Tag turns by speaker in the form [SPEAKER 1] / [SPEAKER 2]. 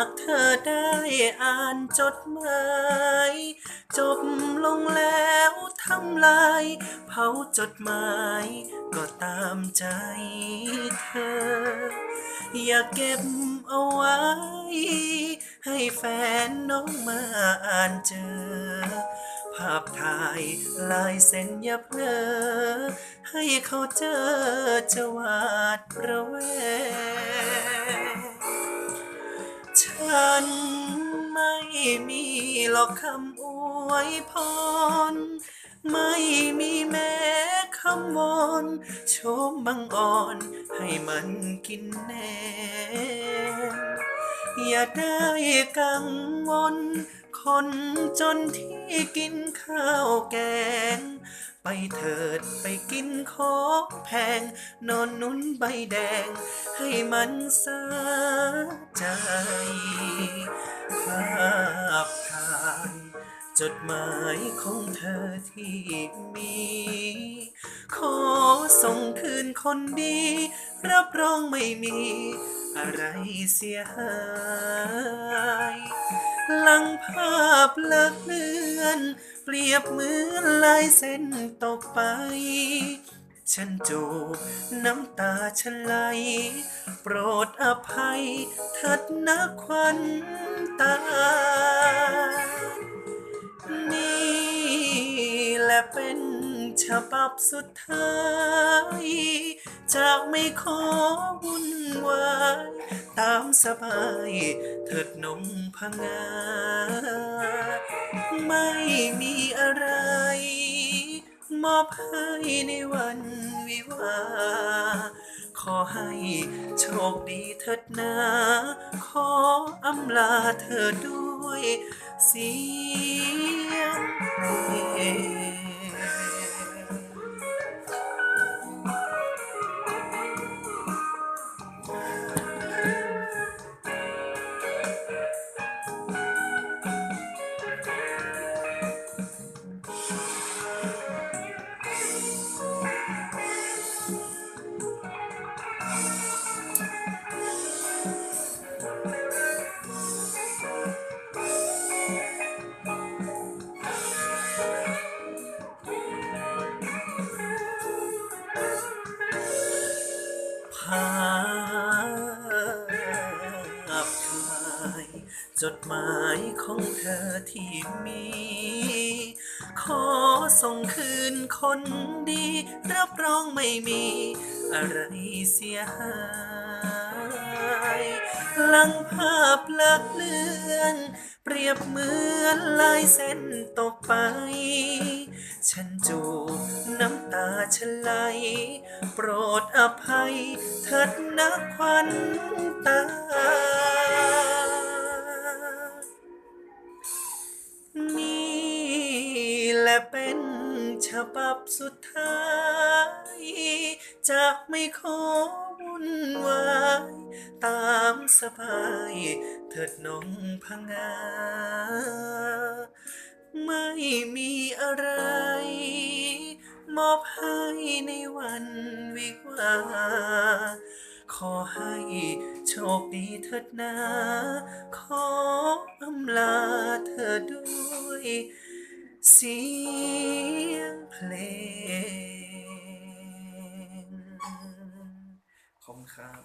[SPEAKER 1] ากเธอได้อ่านจดหมายจบลงแล้วทำลายเผาจดหมายก็ตามใจเธอ อย่าเก็บเอาไว้ ให้แฟนน้องมาอ่านเจอ ภาพถ่ายลายเส้นอย่าเพลอให้เขาเจอจะหวาดระแวง ม่มีหรอกคำอวยพร ไม่มีแม้คำวอนโชมบังอ่อนให้มันกินแน่อย่าได้กังวล คนจนที่กินข้าวแกง ไปเถิดไปกินของแพง นอนนุนใบแดง ให้มันสาใจภาพถ่าย จดหมายของเธอที่มี ขอส่งคืนคนดี รับรองไม่มี อะไรเสียหายหลังภาพเลิกเลือน เปรียบเหมือนลายเส้นตกไป ฉันจูบน้ำตาฉันไหล โปรดอภัยเถิดนะควันตา นี่แหละเป็นฉบับสุดท้าย จากไม่ขอวุ่นวายตามสบายเถิดนงพังงา ไม่มีอะไร มอบให้ในวันวิวา ขอให้โชคดีเถิดนา ขออำลาเธอด้วย ด้วยเสียงเพลง จดหมายของเธอที่มี ขอส่งคืนคนดี รับรองไม่มี อะไรเสียหายหลังภาพลิกเลือน เปรียบเหมือนลายเส้นตกไป ฉันจูบน้ำตาฉันไลโปรดอภัยเถิดนะควันตา และเป็นฉบับสุดท้าย จากไม่ขอวุ่นวาย ตามสบายเถิดนงพังงา ไม่มีอะไร มอบให้ในวันวิวา ขอให้โชคดีเถิดนา ขออำลาเธอด้วย เสียงเพลงขอบคุณครับ